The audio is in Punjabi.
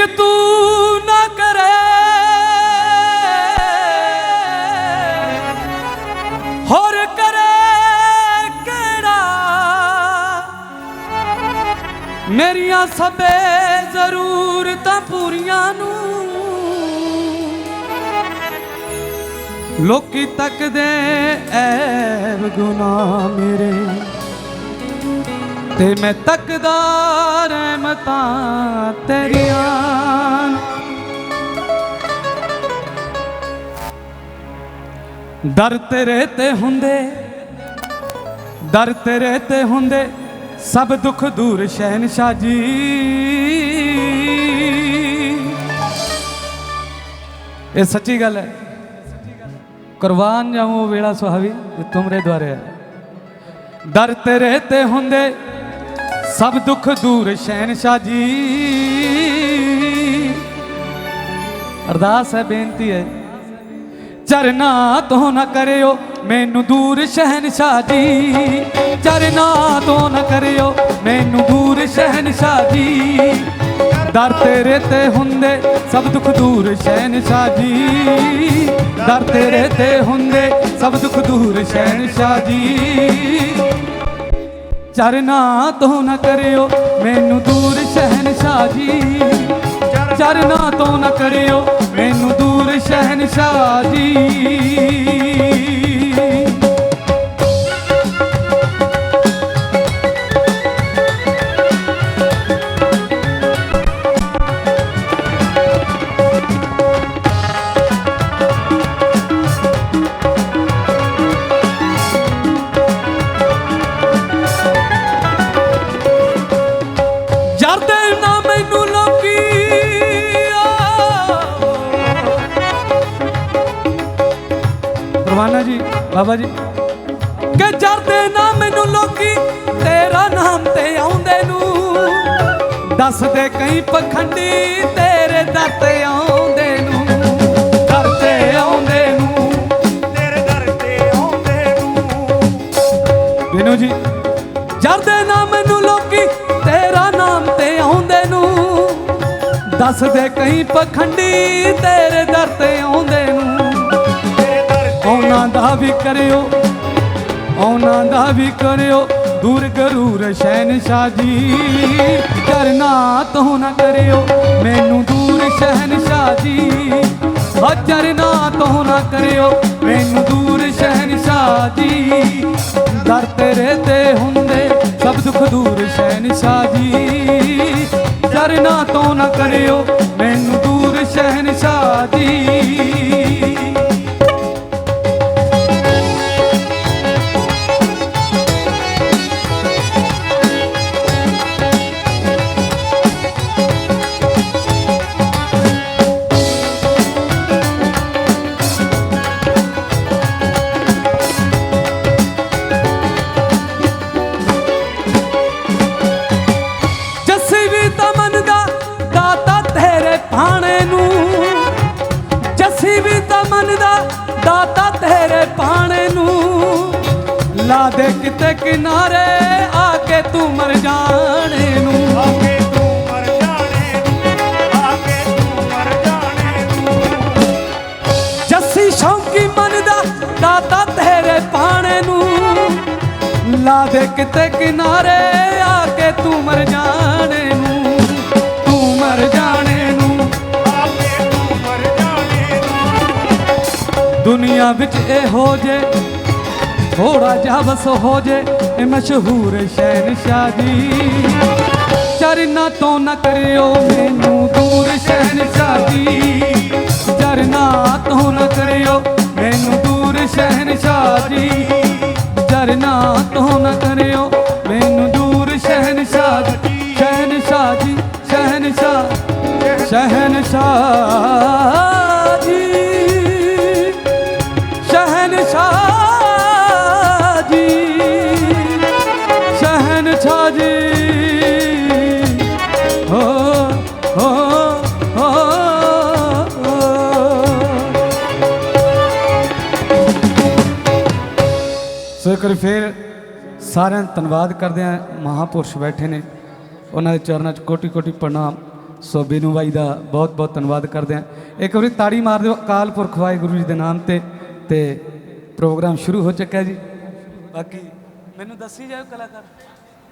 ਇੱਕ ਤੂੰ ਨਾ ਕਰੇ। ਹੋਰ ਕਰੇ ਕਿਹੜਾ? ਮੇਰੀਆਂ ਸਭੇ ਜ਼ਰੂਰਤਾਂ ਪੂਰੀਆਂ ਨੂੰ ਲੋਕੀ ਤੱਕਦੇ ਐਬ ਗੁਨਾਹ ਮੇਰੇ। ਤੇ ਮੈਂ ਤੱਕਦਾ ਰਹਿਮਤਾਂ ਤੇਰੀਆਂ ਦਰ ਤੇ ਤੇ ਹੁੰਦੇ, ਦਰ ਤੇ ਤੇ ਹੁੰਦੇ, ਸਭ ਦੁੱਖ ਦੂਰ ਸ਼ਹਿਨशाह ਜੀ। ਇਹ ਸੱਚੀ ਗੱਲ ਹੈ ਕੁਰਬਾਨ ਜਾਉਂ ਵੇਲਾ ਸੁਹਾਵੀ ਤੁਮਰੇ ਦੁਆਰੇ ਦਰ ਤੇ ਤੇ ਹੁੰਦੇ ਸਭ ਦੁੱਖ ਦੂਰ ਸ਼ਹਿਨशाह ਜੀ। ਅਰਦਾਸ ਹੈ, ਬੇਨਤੀ ਹੈ ਚਰਨਾ ਤੋਂ ਨਾ ਕਰਿਓ ਮੈਨੂੰ ਦੂਰ ਸ਼ਹਿਨशाह ਜੀ। ਚਰਨਾ ਤੋਂ ਨਾ ਕਰਿਓ ਮੈਨੂੰ ਦੂਰ ਸ਼ਹਿਨशाह ਜੀ। ਦਰ ਤੇਰੇ ਤੇ ਹੁੰਦੇ ਸਭ ਦੁੱਖ ਦੂਰ ਸ਼ਹਿਨशाह ਜੀ। ਦਰ ਤੇਰੇ ਤੇ ਹੁੰਦੇ ਸਭ ਦੁੱਖ ਦੂਰ ਸ਼ਹਿਨशाह ਜੀ। ਚਰਨਾ ਤੋਂ ਨਾ ਕਰਿਓ, ਮੈਨੂੰ ਦੂਰ ਸ਼ਹਿਨशाह ਜੀ ਚਰਨਾ ਤੋਂ ਨਾ ਕਰਿਓ, ਮੈਨੂੰ ਦੂਰ ਸ਼ਹਿਨशाह ਜੀ ਪਰਵਾਨਾ ਜੀ, ਬਾਬਾ ਜੀ। ਕਿ ਜਰਦੇ ਨਾ ਮੈਨੂੰ ਲੋਕੀ, ਤੇਰਾ ਨਾਮ ਤੇ ਆਉਂਦੇ ਨੂੰ। ਦੱਸਦੇ ਕਈ ਪਖੰਡੀ ਤੇਰੇ ਦਰ ਤੇ ਆਉਂਦੇ ਨੂੰ। ਦਰ ਤੇ ਆਉਂਦੇ ਨੂੰ। ਤੇਰੇ ਦਰ ਤੇ ਆਉਂਦੇ ਨੂੰ। ਬੇਨੂ ਜੀ, ਜਰਦੇ ਨਾ ਮੈਨੂੰ ਲੋਕੀ, ਤੇਰਾ ਨਾਮ ਤੇ ਆਉਂਦੇ ਨੂੰ। ਦੱਸਦੇ ਕਈ ਪਖੰਡੀ ਤੇਰੇ ਦਰ ਤੇ ਆਉਂਦੇ ਨੂੰ। ਉਹਨਾਂ ਦਾ ਵੀ ਕਰਿਓ ਉਹਨਾਂ ਦਾ ਵੀ ਕਰਿਓ। ਦੂਰ ਗਰੂਰ ਸ਼ਹਿਨशाह ਜੀ, ਕਰਨਾ ਤੋਂ ਨਾ ਕਰਿਓ। ਮੈਨੂੰ ਦੂਰ ਸ਼ਹਿਨशाह ਜੀ ਹਜਰਨਾ ਤੋਂ ਨਾ ਕਰਿਓ। ਮੈਨੂੰ ਦੂਰ ਸ਼ਹਿਨशाह ਜੀ, ਦਰ ਤੇਰੇ ਤੇ ਹੁੰਦੇ ਸਭ ਦੁੱਖ ਦੂਰ ਸ਼ਹਿਨशाह ਜੀ। ਕਰਨਾ ਤੋਂ ਨਾ ਕਰਿਓ, ਮੈਨੂੰ ਦੂਰ ਸ਼ਹਿਨशाह ਜੀ ਜੱਸੀ ਵੀ ਤਾਂ ਮੰਨਦਾ ਦਾਤਾ ਤੇਰੇ ਪਾਣੇ ਨੂੰ। ਲਾ ਦੇ ਕਿਤੇ ਕਿਨਾਰੇ ਆ ਕੇ ਤੂੰ ਮਰ ਜਾਣੇ ਨੂੰ। ਆ ਕੇ ਤੂੰ ਮਰ ਜਾਣੇ ਨੂੰ ਆ ਕੇ ਤੂੰ ਮਰ ਜਾਣੇ ਨੂੰ। ਜੱਸੀ ਸ਼ੌਂਕੀ ਮੰਨਦਾ ਦਾਤਾ ਤੇਰੇ ਪਾਣੇ ਨੂੰ। ਲਾ ਦੇ ਕਿਤੇ ਕਿਨਾਰੇ ਆ ਕੇ ਤੂੰ ਮਰ ਜਾਣੇ ਦੁਨੀਆ ਵਿੱਚ ਹੋ ਜੇ ਥੋੜਾ ਜਿਹਾ ਬਸ ਹੋ ਜੇ, ਇਹ ਮਸ਼ਹੂਰ ਸ਼ਹਿਨशाह ਸ਼ਾਦੀ ਚਰਨਾ ਤੋਂ ਨਾ ਕਰਿਓ ਮੈਨੂੰ ਦੂਰ ਸ਼ਹਿਨशाह ਜੀ। ਚਰਨਾ ਤੋਂ ਨਾ ਕਰਿਓ ਮੈਨੂੰ ਦੂਰ ਸ਼ਹਿਨशाह ਜੀ। ਚਰਨਾ ਤੋਂ ਨਾ ਕਰਿਓ ਮੈਨੂੰ ਦੂਰ ਸ਼ਹਿਨशाह ਜੀ। ਸ਼ਹਿਨशाह ਜੀ ਸ਼ਹਿਨशाह ਸ਼ਹਿਨशाह ਸੋ ਇੱਕ ਵਾਰੀ ਫਿਰ ਸਾਰਿਆਂ ਦਾ ਧੰਨਵਾਦ ਕਰਦੇ ਆ ਮਹਾਪੁਰਸ਼ ਬੈਠੇ ਨੇ। ਉਹਨਾਂ ਦੇ ਚਰਨਾਂ 'ਚ ਕੋਟੀ ਕੋਟੀ ਪ੍ਰਣਾਮ। ਸੋ ਬੀਨੂ ਬਾਈ ਦਾ ਬਹੁਤ ਬਹੁਤ ਧੰਨਵਾਦ ਕਰਦੇ ਹਾਂ। ਇੱਕ ਵਾਰੀ ਤਾੜੀ ਮਾਰ ਦਿਓ ਅਕਾਲ ਪੁਰਖ ਵਾਹਿਗੁਰੂ ਜੀ ਦੇ ਨਾਮ ਤੇ ਤੇ ਪ੍ਰੋਗਰਾਮ ਸ਼ੁਰੂ ਹੋ ਚੁੱਕਾ ਜੀ। ਬਾਕੀ ਮੈਨੂੰ ਦੱਸੀ ਜਾਓ ਕਲਾਕਾਰ।